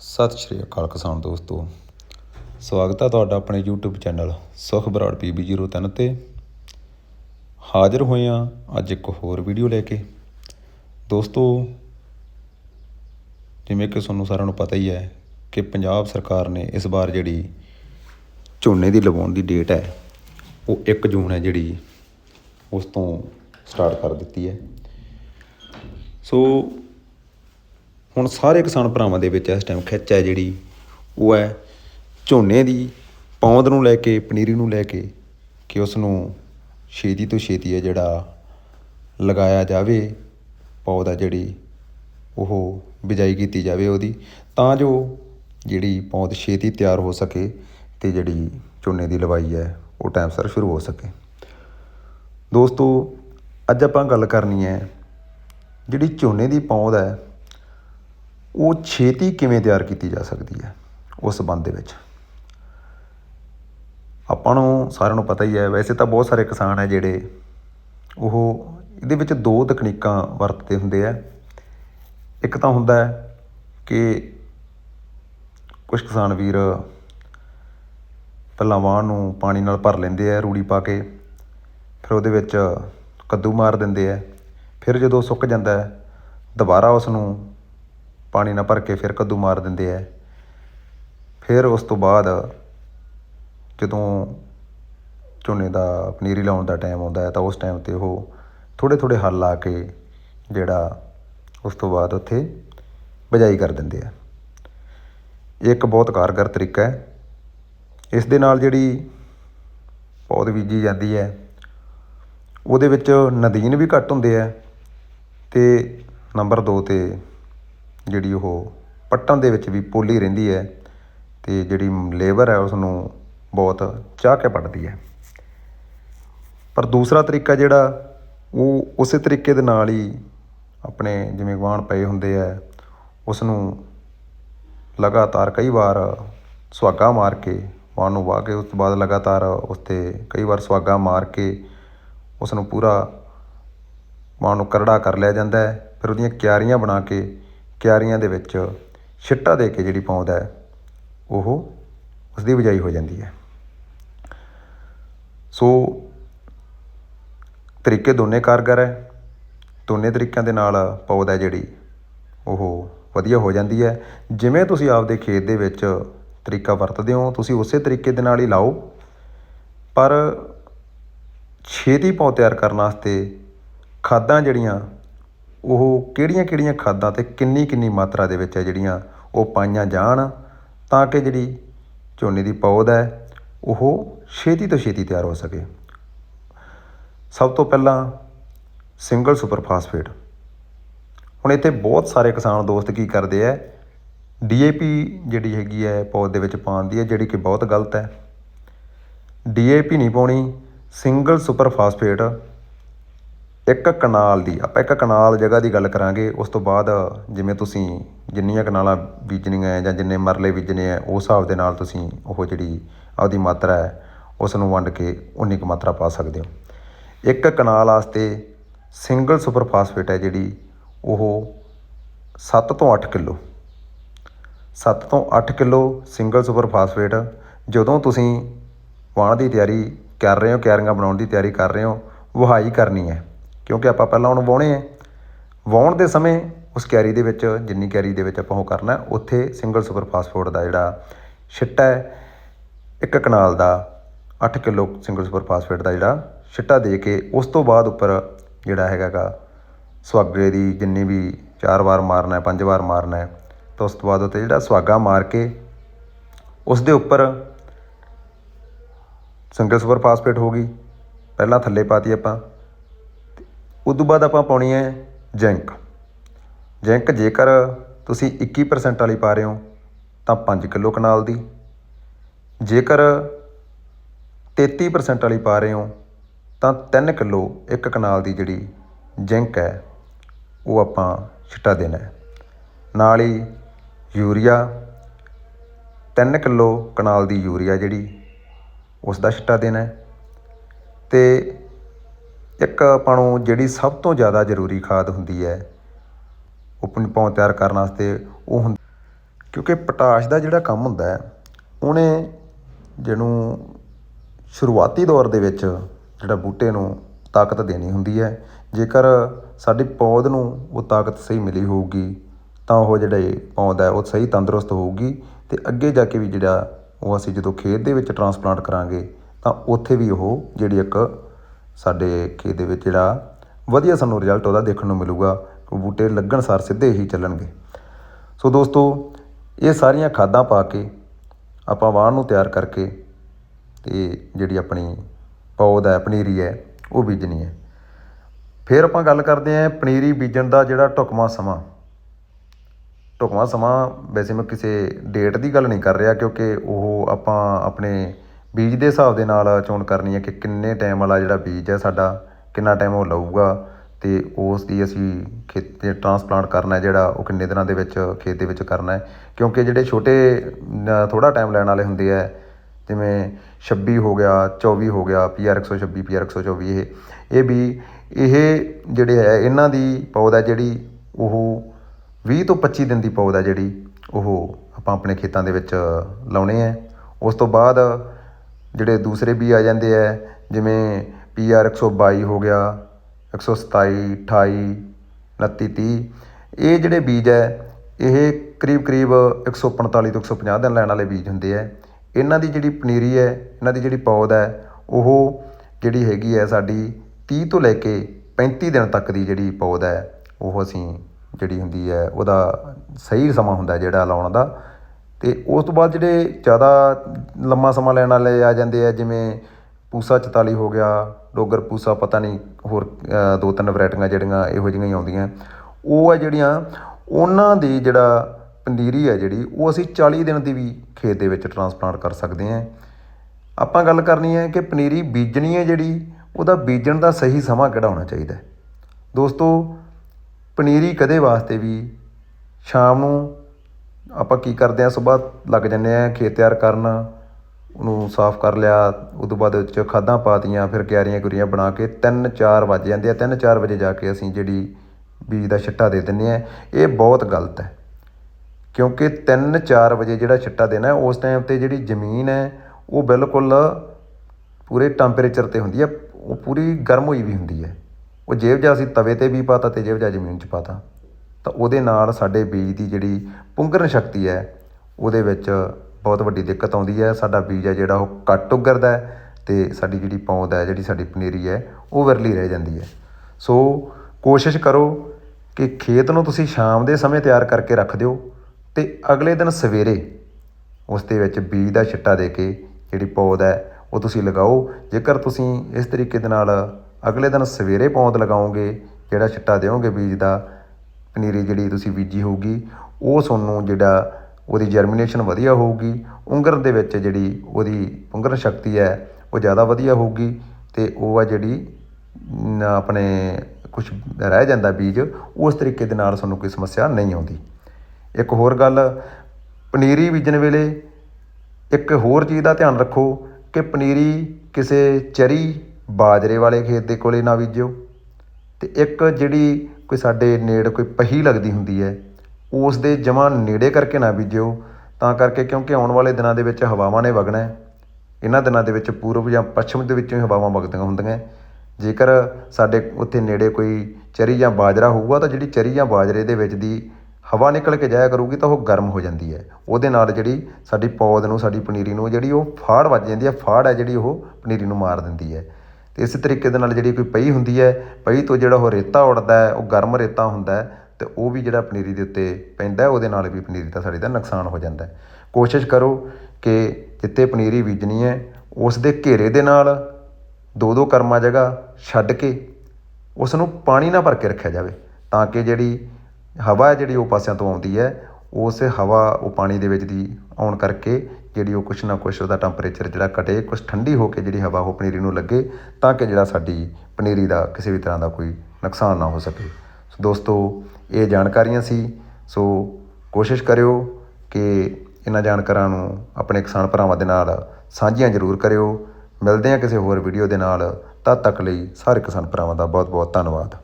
ਸਤਿ ਸ਼੍ਰੀ ਅਕਾਲ ਕਿਸਾਨ ਦੋਸਤੋ। ਸਵਾਗਤ ਹੈ ਤੁਹਾਡਾ ਆਪਣੇ YouTube ਚੈਨਲ ਸੁਖ ਬਰਾੜ PB03 ਤੇ। ਹਾਜ਼ਰ ਹੋਏ ਹਾਂ ਅੱਜ ਇੱਕ ਹੋਰ ਵੀਡੀਓ ਲੈ ਕੇ। ਦੋਸਤੋ, ਜਿਵੇਂ ਕਿ ਤੁਹਾਨੂੰ ਸਾਰਿਆਂ ਨੂੰ ਪਤਾ ਹੀ ਹੈ ਕਿ ਪੰਜਾਬ ਸਰਕਾਰ ਨੇ ਇਸ ਵਾਰ ਜਿਹੜੀ ਝੋਨੇ ਦੀ ਲਵਾਉਣ ਦੀ ਡੇਟ ਹੈ, ਉਹ 1 ਜੂਨ ਹੈ ਜਿਹੜੀ ਉਸ ਤੋਂ ਸਟਾਰਟ ਕਰ ਦਿੱਤੀ ਹੈ। ਸੋ ਹੁਣ ਸਾਰੇ ਕਿਸਾਨ ਭਰਾਵਾਂ ਦੇ ਵਿੱਚ ਇਸ ਟਾਈਮ ਖਿੱਚ ਹੈ ਜਿਹੜੀ, ਉਹ ਹੈ ਝੋਨੇ ਦੀ ਪੌਂਦ ਨੂੰ ਲੈ ਕੇ, ਪਨੀਰੀ ਨੂੰ ਲੈ ਕੇ ਕਿ ਉਸ ਨੂੰ ਛੇਤੀ ਤੋਂ ਛੇਤੀ ਹੈ ਜਿਹੜਾ ਲਗਾਇਆ ਜਾਵੇ ਪੌਦਾ ਜਿਹੜੀ ਉਹ ਬਿਜਾਈ ਕੀਤੀ ਜਾਵੇ ਉਹਦੀ, ਤਾਂ ਜੋ ਜਿਹੜੀ ਪੌਦ ਛੇਤੀ ਤਿਆਰ ਹੋ ਸਕੇ ਤੇ ਜਿਹੜੀ ਝੋਨੇ ਦੀ ਲਵਾਈ ਹੈ, ਉਹ ਟਾਈਮ ਸਿਰ ਸ਼ੁਰੂ ਹੋ ਸਕੇ। ਦੋਸਤੋ, ਅੱਜ ਆਪਾਂ ਗੱਲ ਕਰਨੀ ਹੈ ਜਿਹੜੀ ਝੋਨੇ ਦੀ ਪੌਦ ਹੈ ਉਹ ਛੇਤੀ ਕਿਵੇਂ ਤਿਆਰ ਕੀਤੀ ਜਾ ਸਕਦੀ ਹੈ ਉਸ ਸੰਬੰਧ ਦੇ ਵਿੱਚ? ਆਪਾਂ ਨੂੰ ਸਾਰਿਆਂ ਨੂੰ ਪਤਾ ਹੀ ਹੈ, ਵੈਸੇ ਤਾਂ ਬਹੁਤ ਸਾਰੇ ਕਿਸਾਨ ਹੈ ਜਿਹੜੇ ਉਹ ਇਹਦੇ ਵਿੱਚ ਦੋ ਤਕਨੀਕਾਂ ਵਰਤਦੇ ਹੁੰਦੇ ਆ। ਇੱਕ ਤਾਂ ਹੁੰਦਾ ਹੈ ਕਿ ਕੁਝ ਕਿਸਾਨ ਵੀਰ ਪਹਿਲਾਂ ਵਾਹਣ ਨੂੰ ਪਾਣੀ ਨਾਲ ਭਰ ਲੈਂਦੇ ਆ, ਰੂੜੀ ਪਾ ਕੇ, ਫਿਰ ਉਹਦੇ ਵਿੱਚ ਕੱਦੂ ਮਾਰ ਦਿੰਦੇ ਆ। ਫਿਰ ਜਦੋਂ ਸੁੱਕ ਜਾਂਦਾ ਹੈ, ਦੁਬਾਰਾ ਉਸ ਨੂੰ ਪਾਣੀ ਨਾਲ ਭਰ ਕੇ ਫਿਰ ਕੱਦੂ ਮਾਰ ਦਿੰਦੇ ਹੈ ਫਿਰ ਉਸ ਤੋਂ ਬਾਅਦ ਜਦੋਂ ਝੋਨੇ ਦਾ ਪਨੀਰੀ ਲਾਉਣ ਦਾ ਟਾਈਮ ਆਉਂਦਾ ਹੈ ਤਾਂ ਉਸ ਟਾਈਮ ਤੇ ਉਹ ਥੋੜੇ ਥੋੜੇ ਹੱਲ ਲਾ ਕੇ ਜਿਹੜਾ ਉਸ ਤੋਂ ਬਾਅਦ ਉੱਥੇ ਬਜਾਈ ਕਰ ਦਿੰਦੇ ਆ। ਇਹ ਇੱਕ ਬਹੁਤ ਕਾਰਗਰ ਤਰੀਕਾ ਹੈ। ਇਸ ਦੇ ਨਾਲ ਜਿਹੜੀ ਪੌਦ ਬੀਜੀ ਜਾਂਦੀ ਹੈ, ਉਹਦੇ ਵਿੱਚ ਨਦੀਨ ਵੀ ਘੱਟ ਹੁੰਦੇ ਆ ਤੇ ਨੰਬਰ 2 ਤੇ ਜਿਹੜੀ ਉਹ ਪੱਟਣ ਦੇ ਵਿੱਚ ਵੀ ਪੋਲੀ ਰਹਿੰਦੀ ਹੈ ਅਤੇ ਜਿਹੜੀ ਲੇਬਰ ਹੈ ਉਸ ਨੂੰ ਬਹੁਤ ਚਾਹ ਕੇ ਪੱਟਦੀ ਹੈ। ਪਰ ਦੂਸਰਾ ਤਰੀਕਾ ਜਿਹੜਾ ਉਹ ਉਸੇ ਤਰੀਕੇ ਦੇ ਨਾਲ ਹੀ ਆਪਣੇ ਜਿਵੇਂ ਵਾਣ ਪਏ ਹੁੰਦੇ ਆ ਉਸ ਨੂੰ ਲਗਾਤਾਰ ਕਈ ਵਾਰ ਸੁਹਾਗਾ ਮਾਰ ਕੇ ਵਾਣ ਨੂੰ ਵਾਹ ਕੇ, ਉਸ ਤੋਂ ਬਾਅਦ ਲਗਾਤਾਰ ਉਸ 'ਤੇ ਕਈ ਵਾਰ ਸੁਹਾਗਾ ਮਾਰ ਕੇ ਉਸ ਨੂੰ ਪੂਰਾ ਵਾਣ ਨੂੰ ਕਰੜਾ ਕਰ ਲਿਆ ਜਾਂਦਾ ਹੈ। ਫਿਰ ਉਹਦੀਆਂ ਕਿਆਰੀਆਂ ਬਣਾ ਕੇ ਕਿਆਰੀਆਂ ਦੇ ਵਿੱਚ ਛਿੱਟਾ ਦੇ ਕੇ ਜਿਹੜੀ ਪੌਂਦ ਹੈ, ਉਹ ਉਸ ਦੀ ਬਿਜਾਈ ਹੋ ਜਾਂਦੀ ਹੈ। ਸੋ ਤਰੀਕੇ ਦੋਨੇ ਕਾਰਗਰ ਹੈ। ਦੋਨੇ ਤਰੀਕਿਆਂ ਦੇ ਨਾਲ ਪੌਦਾ ਹੈ ਜਿਹੜੀ, ਉਹ ਵਧੀਆ ਹੋ ਜਾਂਦੀ ਹੈ। ਜਿਵੇਂ ਤੁਸੀਂ ਆਪਦੇ ਖੇਤ ਦੇ ਵਿੱਚ ਤਰੀਕਾ ਵਰਤਦੇ ਹੋ, ਤੁਸੀਂ ਉਸੇ ਤਰੀਕੇ ਦੇ ਨਾਲ ਹੀ ਲਾਓ। ਪਰ ਛੇਤੀ ਪੌ ਤਿਆਰ ਕਰਨ ਵਾਸਤੇ ਖਾਦਾਂ ਜਿਹੜੀਆਂ ਉਹ ਕਿਹੜੀਆਂ-ਕਿਹੜੀਆਂ ਖਾਦਾਂ ਤੇ ਕਿੰਨੀ ਕਿੰਨੀ ਮਾਤਰਾ ਦੇ ਵਿੱਚ ਹੈ ਜਿਹੜੀਆਂ ਉਹ ਪਾਈਆਂ ਜਾਣ ਤਾਂ ਕਿ ਜਿਹੜੀ ਝੋਨੇ ਦੀ ਪੌਦ ਹੈ, ਉਹ ਛੇਤੀ ਤੋਂ ਛੇਤੀ ਤਿਆਰ ਹੋ ਸਕੇ। ਸਭ ਤੋਂ ਪਹਿਲਾਂ ਸਿੰਗਲ ਸੁਪਰ ਫਾਸਫੇਟ। ਹੁਣ ਇੱਥੇ ਬਹੁਤ ਸਾਰੇ ਕਿਸਾਨ ਦੋਸਤ ਕੀ ਕਰਦੇ ਆ ਡੀਏਪੀ ਜਿਹੜੀ ਹੈਗੀ ਹੈ ਪੌਦ ਦੇ ਵਿੱਚ ਪਾਉਣ ਦੀ ਹੈ, ਜਿਹੜੀ ਕਿ ਬਹੁਤ ਗਲਤ ਹੈ। ਡੀਏਪੀ ਨਹੀਂ ਪਾਉਣੀ, ਸਿੰਗਲ ਸੁਪਰ ਫਾਸਫੇਟ ਇੱਕ ਕਨਾਲ ਦੀ, ਆਪਾਂ ਇੱਕ ਕਨਾਲ ਜਗ੍ਹਾ ਦੀ ਗੱਲ ਕਰਾਂਗੇ, ਉਸ ਤੋਂ ਬਾਅਦ ਜਿਵੇਂ ਤੁਸੀਂ ਜਿੰਨੀਆਂ ਕਨਾਲਾਂ ਬੀਜਣੀਆਂ ਹੈ ਜਾਂ ਜਿੰਨੇ ਮਰਲੇ ਬੀਜਣੇ ਆ, ਉਸ ਹਿਸਾਬ ਦੇ ਨਾਲ ਤੁਸੀਂ ਉਹ ਜਿਹੜੀ ਆਪਦੀ ਮਾਤਰਾ ਹੈ ਉਸ ਨੂੰ ਵੰਡ ਕੇ ਉਨੀ ਕੁ ਮਾਤਰਾ ਪਾ ਸਕਦੇ ਹੋ। ਇੱਕ ਕਨਾਲ ਵਾਸਤੇ ਸਿੰਗਲ ਸੁਪਰ ਫਾਸਫੇਟ ਹੈ ਜਿਹੜੀ, ਉਹ 7 ਤੋਂ 8 ਕਿਲੋ। 7 ਤੋਂ 8 ਕਿਲੋ ਸਿੰਗਲ ਸੁਪਰ ਫਾਸਫੇਟ, ਜਦੋਂ ਤੁਸੀਂ ਵਾਣ ਦੀ ਤਿਆਰੀ ਕਰ ਰਹੇ ਹੋ ਕਿਆਰੀਆਂ ਬਣਾਉਣ ਦੀ ਤਿਆਰੀ ਕਰ ਰਹੇ ਹੋ, ਵਹਾਈ ਕਰਨੀ ਹੈ। ਕਿਉਂਕਿ ਆਪਾਂ ਪਹਿਲਾਂ ਉਹਨੂੰ ਵਾਹੁਣੇ ਹੈ ਵਾਉਣ ਦੇ ਸਮੇਂ ਉਸ ਕੈਰੀ ਦੇ ਵਿੱਚ, ਜਿੰਨੀ ਕੈਰੀ ਦੇ ਵਿੱਚ ਆਪਾਂ ਉਹ ਕਰਨਾ, ਉੱਥੇ ਸਿੰਗਲ ਸੁਪਰ ਫਾਸਫੋਰਟ ਦਾ ਜਿਹੜਾ ਛਿੱਟਾ ਹੈ, ਇੱਕ ਕਨਾਲ ਦਾ 8 ਕਿਲੋ ਸਿੰਗਲ ਸੁਪਰ ਫਾਸਫੇਟ ਦਾ ਜਿਹੜਾ ਛਿੱਟਾ ਦੇ ਕੇ ਉਸ ਤੋਂ ਬਾਅਦ ਉੱਪਰ ਜਿਹੜਾ ਹੈਗਾਗਾ ਸੁਹਾਗੇ ਦੀ ਜਿੰਨੀ ਵੀ ਚਾਰ ਵਾਰ ਮਾਰਨਾ ਹੈ, ਪੰਜ ਵਾਰ ਮਾਰਨਾ ਹੈ, ਤਾਂ ਉਸ ਤੋਂ ਬਾਅਦ ਉੱਤੇ ਜਿਹੜਾ ਸੁਹਾਗਾ ਮਾਰ ਕੇ ਉਸ ਦੇ ਉੱਪਰ ਸਿੰਗਲ ਸੁਪਰ ਫਾਸਫੇਟ ਹੋ ਗਈ। ਪਹਿਲਾਂ ਥੱਲੇ ਪਾਤੀ ਆਪਾਂ। ਉਸ ਤੋਂ ਬਾਅਦ ਆਪਾਂ ਪਾਉਣੀ ਹੈ ਜਿੰਕ। ਜਿੰਕ ਜੇਕਰ ਤੁਸੀਂ 21% ਵਾਲੀ ਪਾ ਰਹੇ ਹੋ, ਤਾਂ 5 ਕਿਲੋ ਕਨਾਲ ਦੀ। ਜੇਕਰ 33% ਵਾਲੀ ਪਾ ਰਹੇ ਹੋ, ਤਾਂ 3 ਕਿਲੋ ਇੱਕ ਕਨਾਲ ਦੀ ਜਿਹੜੀ ਜਿੰਕ ਹੈ, ਉਹ ਆਪਾਂ ਛਿੱਟਾ ਦੇਣਾ ਹੈ। ਨਾਲ ਹੀ ਯੂਰੀਆ 3 ਕਿਲੋ ਕਨਾਲ ਦੀ ਯੂਰੀਆ ਜਿਹੜੀ, ਉਸ ਦਾ ਛਿੱਟਾ ਦੇਣਾ ਹੈ। ਤੇ ਇੱਕ ਆਪਾਂ ਨੂੰ ਜਿਹੜੀ ਸਭ ਤੋਂ ਜ਼ਿਆਦਾ ਜ਼ਰੂਰੀ ਖਾਦ ਹੁੰਦੀ ਹੈ, ਉਹ ਪੌਂ ਤਿਆਰ ਕਰਨ ਵਾਸਤੇ ਉਹ ਹੁੰਦੀ ਕਿਉਂਕਿ ਪੋਟਾਸ਼ ਦਾ ਜਿਹੜਾ ਕੰਮ ਹੁੰਦਾ ਹੈ, ਉਹਨੇ ਜਿਹਨੂੰ ਸ਼ੁਰੂਆਤੀ ਦੌਰ ਦੇ ਵਿੱਚ ਜਿਹੜਾ ਬੂਟੇ ਨੂੰ ਤਾਕਤ ਦੇਣੀ ਹੁੰਦੀ ਹੈ, ਜੇਕਰ ਸਾਡੀ ਪੌਦ ਨੂੰ ਉਹ ਤਾਕਤ ਸਹੀ ਮਿਲੀ ਹੋਊਗੀ, ਤਾਂ ਉਹ ਜਿਹੜੇ ਪੌਦ ਹੈ, ਉਹ ਸਹੀ ਤੰਦਰੁਸਤ ਹੋਊਗੀ ਤੇ ਅੱਗੇ ਜਾ ਕੇ ਵੀ ਜਿਹੜਾ ਉਹ ਅਸੀਂ ਜਦੋਂ ਖੇਤ ਦੇ ਵਿੱਚ ਟਰਾਂਸਪਲਾਂਟ ਕਰਾਂਗੇ, ਤਾਂ ਉੱਥੇ ਵੀ ਉਹ ਜਿਹੜੀ ਇੱਕ ਸਾਡੇ ਖੇਤ ਦੇ ਵਿੱਚ ਜਿਹੜਾ ਵਧੀਆ ਸਾਨੂੰ ਰਿਜ਼ਲਟ ਉਹਦਾ ਦੇਖਣ ਨੂੰ ਮਿਲੂਗਾ ਬੂਟੇ ਲੱਗਣ ਸਾਰ ਸਿੱਧੇ ਹੀ ਚੱਲਣਗੇ। ਸੋ ਦੋਸਤੋ, ਇਹ ਸਾਰੀਆਂ ਖਾਦਾਂ ਪਾ ਕੇ ਆਪਾਂ ਵਾਹਣ ਨੂੰ ਤਿਆਰ ਕਰਕੇ ਤੇ ਜਿਹੜੀ ਆਪਣੀ ਪੌਦ ਹੈ, ਪਨੀਰੀ ਹੈ, ਉਹ ਬੀਜਣੀ ਹੈ। ਫਿਰ ਆਪਾਂ ਗੱਲ ਕਰਦੇ ਹਾਂ ਪਨੀਰੀ ਬੀਜਣ ਦਾ ਜਿਹੜਾ ਢੁਕਵਾਂ ਸਮਾਂ। ਢੁਕਵਾਂ ਸਮਾਂ ਵੈਸੇ ਮੈਂ ਕਿਸੇ ਡੇਟ ਦੀ ਗੱਲ ਨਹੀਂ ਕਰ ਰਿਹਾ ਕਿਉਂਕਿ ਉਹ ਆਪਾਂ ਆਪਣੇ ਬੀਜ ਦੇ ਹਿਸਾਬ ਦੇ ਨਾਲ ਚੋਣ ਕਰਨੀ ਹੈ ਕਿ ਕਿੰਨੇ ਟਾਈਮ ਵਾਲਾ ਜਿਹੜਾ ਬੀਜ ਹੈ ਸਾਡਾ, ਕਿੰਨਾ ਟਾਈਮ ਉਹ ਲਊਗਾ ਅਤੇ ਉਸ ਦੀ ਅਸੀਂ ਖੇਤ ਟਰਾਂਸਪਲਾਂਟ ਕਰਨਾ ਜਿਹੜਾ ਉਹ ਕਿੰਨੇ ਦਿਨਾਂ ਦੇ ਵਿੱਚ ਖੇਤ ਦੇ ਵਿੱਚ ਕਰਨਾ ਹੈ। ਕਿਉਂਕਿ ਜਿਹੜੇ ਛੋਟੇ ਥੋੜ੍ਹਾ ਟਾਈਮ ਲੈਣ ਵਾਲੇ ਹੁੰਦੇ ਹੈ, ਜਿਵੇਂ 26 ਹੋ ਗਿਆ 24 ਹੋ ਗਿਆ ਪੀ ਪੀਆਰ 126 ਪੀਆਰ 124 ਇਹ ਇਹ ਵੀ ਇਹ ਜਿਹੜੇ ਹੈ, ਇਹਨਾਂ ਦੀ ਪੌਦਾ ਜਿਹੜੀ ਉਹ 20 ਤੋਂ 25 ਦਿਨ ਦੀ ਪੌਦਾ ਜਿਹੜੀ ਉਹ ਆਪਾਂ ਆਪਣੇ ਖੇਤਾਂ ਦੇ ਵਿੱਚ ਲਾਉਣੇ ਹੈ। ਉਸ ਤੋਂ ਬਾਅਦ ਜਿਹੜੇ ਦੂਸਰੇ ਵੀ ਆ ਜਾਂਦੇ ਹੈ ਜਿਵੇਂ ਪੀ ਆਰ ਇੱਕ ਸੌ ਬਾਈ ਹੋ ਗਿਆ 127 28 29 30 ਇਹ ਜਿਹੜੇ ਬੀਜ ਹੈ, ਇਹ ਕਰੀਬ ਕਰੀਬ 145 ਤੋਂ 150 ਦਿਨ ਲੈਣ ਵਾਲੇ ਬੀਜ ਹੁੰਦੇ ਹੈ ਇਹਨਾਂ ਦੀ ਜਿਹੜੀ ਪਨੀਰੀ ਹੈ, ਇਹਨਾਂ ਦੀ ਜਿਹੜੀ ਪੌਦ ਹੈ, ਉਹ ਜਿਹੜੀ ਹੈਗੀ ਹੈ ਸਾਡੀ 30 ਤੋਂ ਲੈ ਕੇ 35 ਦਿਨ ਤੱਕ ਦੀ ਜਿਹੜੀ ਪੌਦ ਹੈ, ਉਹ ਅਸੀਂ ਜਿਹੜੀ ਹੁੰਦੀ ਹੈ, ਉਹਦਾ ਸਹੀ ਸਮਾਂ ਹੁੰਦਾ ਜਿਹੜਾ ਲਾਉਣ ਦਾ। ਅਤੇ ਉਸ ਤੋਂ ਬਾਅਦ ਜਿਹੜੇ ਜ਼ਿਆਦਾ ਲੰਮਾ ਸਮਾਂ ਲੈਣ ਵਾਲੇ ਆ ਜਾਂਦੇ ਆ, ਜਿਵੇਂ ਪੂਸਾ 44 ਹੋ ਗਿਆ, ਡੋਗਰ ਪੂਸਾ ਪਤਾ ਨਹੀਂ ਹੋਰ ਦੋ ਤਿੰਨ ਵੈਰਾਈਟੀਆਂ ਜਿਹੜੀਆਂ ਇਹੋ ਜਿਹੀਆਂ ਹੀ ਆਉਂਦੀਆਂ। ਉਹ ਆ ਜਿਹੜੀਆਂ, ਉਹਨਾਂ ਦੀ ਜਿਹੜਾ ਪੰਦੀਰੀ ਹੈ ਜਿਹੜੀ, ਉਹ ਅਸੀਂ 40 ਦਿਨ ਦੀ ਵੀ ਖੇਤ ਦੇ ਵਿੱਚ ਟਰਾਂਸਪਲਾਂਟ ਕਰ ਸਕਦੇ ਹਾਂ। ਆਪਾਂ ਗੱਲ ਕਰਨੀ ਹੈ ਕਿ ਪਨੀਰੀ ਬੀਜਣੀ ਹੈ ਜਿਹੜੀ, ਉਹਦਾ ਬੀਜਣ ਦਾ ਸਹੀ ਸਮਾਂ ਕਿਹੜਾ ਹੋਣਾ ਚਾਹੀਦਾ ਦੋਸਤੋ ਪਨੀਰੀ ਕਦੇ ਵਾਸਤੇ ਵੀ ਸ਼ਾਮ ਨੂੰ ਆਪਾਂ ਕੀ ਕਰਦੇ ਹਾਂ ਸੁਬਾਹ ਲੱਗ ਜਾਂਦੇ ਹਾਂ, ਖੇਤ ਤਿਆਰ ਕਰਨ, ਉਹਨੂੰ ਸਾਫ਼ ਕਰ ਲਿਆ ਉਦੋਂ ਬਾਅਦ ਉਹ 'ਚ ਖਾਦਾਂ ਪਾਤੀਆਂ ਫਿਰ ਕਿਆਰੀਆਂ ਕੁਰੀਆਂ ਬਣਾ ਕੇ 3-4 ਵੱਜ ਜਾਂਦੇ ਆ। 3-4 ਵਜੇ ਜਾ ਕੇ ਅਸੀਂ ਜਿਹੜੀ ਬੀਜ ਦਾ ਛਿੱਟਾ ਦੇ ਦਿੰਦੇ ਆ ਇਹ ਬਹੁਤ ਗਲਤ ਹੈ, ਕਿਉਂਕਿ 3-4 ਵਜੇ ਜਿਹੜਾ ਛਿੱਟਾ ਦੇਣਾ, ਉਸ ਟਾਈਮ ਤੇ ਜਿਹੜੀ ਜ਼ਮੀਨ ਹੈ, ਉਹ ਬਿਲਕੁਲ ਪੂਰੇ ਟੈਂਪਰੇਚਰ ਤੇ ਹੁੰਦੀ ਹੈ, ਉਹ ਪੂਰੀ ਗਰਮ ਹੋਈ ਵੀ ਹੁੰਦੀ ਹੈ। ਉਹ ਜੇਬ ਜਾ ਅਸੀਂ ਤਵੇ ਤੇ ਵੀ ਪਾਤਾ ਤੇ ਜੇਬ ਜਾ ਜ਼ਮੀਨ 'ਚ ਪਾਤਾ। ਤਾਂ ਉਹਦੇ ਨਾਲ ਸਾਡੇ ਬੀਜ ਦੀ ਜਿਹੜੀ ਪੁੰਗਰਨ ਸ਼ਕਤੀ ਹੈ, ਉਹਦੇ ਵਿੱਚ ਬਹੁਤ ਵੱਡੀ ਦਿੱਕਤ ਆਉਂਦੀ ਹੈ। ਸਾਡਾ ਬੀਜ ਹੈ ਜਿਹੜਾ ਉਹ ਘੱਟ ਉੱਗਰਦਾ ਹੈ ਤੇ ਸਾਡੀ ਜਿਹੜੀ ਪੌਦ ਹੈ, ਜਿਹੜੀ ਸਾਡੀ ਪਨੀਰੀ ਹੈ, ਉਹ ਵਿਰਲੀ ਰਹਿ ਜਾਂਦੀ ਹੈ। ਸੋ ਕੋਸ਼ਿਸ਼ ਕਰੋ ਕਿ ਖੇਤ ਨੂੰ ਤੁਸੀਂ ਸ਼ਾਮ ਦੇ ਸਮੇਂ ਤਿਆਰ ਕਰਕੇ ਰੱਖ ਦਿਓ ਤੇ ਅਗਲੇ ਦਿਨ ਸਵੇਰੇ ਉਸ ਦੇ ਵਿੱਚ ਬੀਜ ਦਾ ਛਿੱਟਾ ਦੇ ਕੇ ਜਿਹੜੀ ਪੌਦ ਹੈ, ਉਹ ਤੁਸੀਂ ਲਗਾਓ। ਜੇਕਰ ਤੁਸੀਂ ਇਸ ਤਰੀਕੇ ਦੇ ਨਾਲ ਅਗਲੇ ਦਿਨ ਸਵੇਰੇ ਪੌਦ ਲਗਾਓਗੇ, ਜਿਹੜਾ ਛਿੱਟਾ ਦਿਓਗੇ ਬੀਜ ਦਾ ਪਨੀਰੀ ਜਿਹੜੀ ਤੁਸੀਂ ਬੀਜੀ ਹੋਊਗੀ, ਉਹ ਤੁਹਾਨੂੰ ਜਿਹੜਾ ਉਹਦੀ ਜਰਮੀਨੇਸ਼ਨ ਵਧੀਆ ਹੋਊਗੀ, ਉਂਗਰ ਦੇ ਵਿੱਚ ਜਿਹੜੀ ਉਹਦੀ ਪੁੰਗਰਨ ਸ਼ਕਤੀ ਹੈ, ਉਹ ਜ਼ਿਆਦਾ ਵਧੀਆ ਹੋਊਗੀ ਅਤੇ ਉਹ ਆ ਜਿਹੜੀ ਆਪਣੇ ਕੁਝ ਰਹਿ ਜਾਂਦਾ ਬੀਜ, ਉਸ ਤਰੀਕੇ ਦੇ ਨਾਲ ਤੁਹਾਨੂੰ ਕੋਈ ਸਮੱਸਿਆ ਨਹੀਂ ਆਉਂਦੀ। ਇੱਕ ਹੋਰ ਗੱਲ, ਪਨੀਰੀ ਬੀਜਣ ਵੇਲੇ ਇੱਕ ਹੋਰ ਚੀਜ਼ ਦਾ ਧਿਆਨ ਰੱਖੋ ਕਿ ਪਨੀਰੀ ਕਿਸੇ ਚਰੀ ਬਾਜਰੇ ਵਾਲੇ ਖੇਤ ਦੇ ਕੋਲੇ ਨਾ ਬੀਜਿਓ। ਤੇ ਇੱਕ ਜਿਹੜੀ ਕੋਈ ਸਾਡੇ ਨੇੜ ਕੋਈ ਪਹੀ ਲੱਗਦੀ ਹੁੰਦੀ ਹੈ, ਉਸ ਦੇ ਜਮਾਂ ਨੇੜੇ ਕਰਕੇ ਨਾ ਬੀਜਿਓ, ਤਾਂ ਕਰਕੇ ਕਿਉਂਕਿ ਆਉਣ ਵਾਲੇ ਦਿਨਾਂ ਦੇ ਵਿੱਚ ਹਵਾਵਾਂ ਨੇ ਵਗਣਾ ਹੈ। ਇਹਨਾਂ ਦਿਨਾਂ ਦੇ ਵਿੱਚ ਪੂਰਬ ਜਾਂ ਪੱਛਮ ਦੇ ਵਿੱਚੋਂ ਹੀ ਹਵਾਵਾਂ ਵਗਦੀਆਂ ਹੁੰਦੀਆਂ ਜੇਕਰ ਸਾਡੇ ਉੱਥੇ ਨੇੜੇ ਕੋਈ ਚਰੀ ਜਾਂ ਬਾਜਰਾ ਹੋਊਗਾ, ਤਾਂ ਜਿਹੜੀ ਚਰੀ ਜਾਂ ਬਾਜਰੇ ਦੇ ਵਿੱਚ ਦੀ ਹਵਾ ਨਿਕਲ ਕੇ ਜਾਇਆ ਕਰੂਗੀ, ਤਾਂ ਉਹ ਗਰਮ ਹੋ ਜਾਂਦੀ ਹੈ। ਉਹਦੇ ਨਾਲ ਜਿਹੜੀ ਸਾਡੀ ਪੌਦ ਨੂੰ, ਸਾਡੀ ਪਨੀਰੀ ਨੂੰ, ਜਿਹੜੀ ਉਹ ਫਾੜ ਵੱਜ ਜਾਂਦੀ ਹੈ, ਫਾੜ ਹੈ ਜਿਹੜੀ ਉਹ ਪਨੀਰੀ ਨੂੰ ਮਾਰ ਦਿੰਦੀ ਹੈ। ਤੇ ਇਸੇ ਤਰੀਕੇ ਦੇ ਨਾਲ ਜਿਹੜੀ ਕੋਈ ਪਈ ਹੁੰਦੀ ਹੈ ਪਹੀ ਤੋਂ ਜਿਹੜਾ ਉਹ ਰੇਤਾ ਉੱਡਦਾ ਉਹ ਗਰਮ ਰੇਤਾ ਹੁੰਦਾ ਹੈ ਉਹ ਵੀ ਜਿਹੜਾ ਪਨੀਰੀ ਦੇ ਉੱਤੇ ਪੈਂਦਾ ਉਹਦੇ ਨਾਲ ਵੀ ਪਨੀਰੀ ਦਾ ਸਾਡੀ ਦਾ ਨੁਕਸਾਨ ਹੋ ਜਾਂਦਾ ਕੋਸ਼ਿਸ਼ ਕਰੋ ਕਿ ਜਿੱਥੇ ਪਨੀਰੀ ਬੀਜਣੀ ਹੈ, ਉਸ ਦੇ ਘੇਰੇ ਦੇ ਨਾਲ ਦੋ ਦੋ ਕਰਮਾ ਜਗ੍ਹਾ ਛੱਡ ਕੇ ਉਸ ਨੂੰ ਪਾਣੀ ਨਾਲ ਭਰ ਕੇ ਰੱਖਿਆ ਜਾਵੇ, ਤਾਂ ਕਿ ਜਿਹੜੀ ਹਵਾ ਹੈ ਜਿਹੜੀ ਉਹ ਪਾਸਿਆਂ ਤੋਂ ਆਉਂਦੀ ਹੈ, ਉਸ ਹਵਾ ਉਹ ਪਾਣੀ ਦੇ ਵਿੱਚ ਦੀ ਆਉਣ ਕਰਕੇ ਜਿਹੜੀ ਉਹ ਕੁਛ ਨਾ ਕੁਛ ਉਹਦਾ ਟੈਂਪਰੇਚਰ ਜਿਹੜਾ ਘਟੇ, ਕੁਛ ਠੰਡੀ ਹੋ ਕੇ ਜਿਹੜੀ ਹਵਾ ਉਹ ਪਨੀਰੀ ਨੂੰ ਲੱਗੇ ਤਾਂ ਕਿ ਜਿਹੜਾ ਸਾਡੀ ਪਨੀਰੀ ਦਾ ਕਿਸੇ ਵੀ ਤਰ੍ਹਾਂ ਦਾ ਕੋਈ ਨੁਕਸਾਨ ਨਾ ਹੋ ਸਕੇ। ਸੋ ਦੋਸਤੋ, ਇਹ ਜਾਣਕਾਰੀਆਂ ਸੀ। ਸੋ ਕੋਸ਼ਿਸ਼ ਕਰਿਓ ਕਿ ਇਹਨਾਂ ਜਾਣਕਾਰਾਂ ਨੂੰ ਆਪਣੇ ਕਿਸਾਨ ਭਰਾਵਾਂ ਦੇ ਨਾਲ ਸਾਂਝੀਆਂ ਜ਼ਰੂਰ ਕਰਿਓ। ਮਿਲਦੇ ਹਾਂ ਕਿਸੇ ਹੋਰ ਵੀਡੀਓ ਦੇ ਨਾਲ। ਤਦ ਤੱਕ ਲਈ ਸਾਰੇ ਕਿਸਾਨ ਭਰਾਵਾਂ ਦਾ ਬਹੁਤ ਬਹੁਤ ਧੰਨਵਾਦ।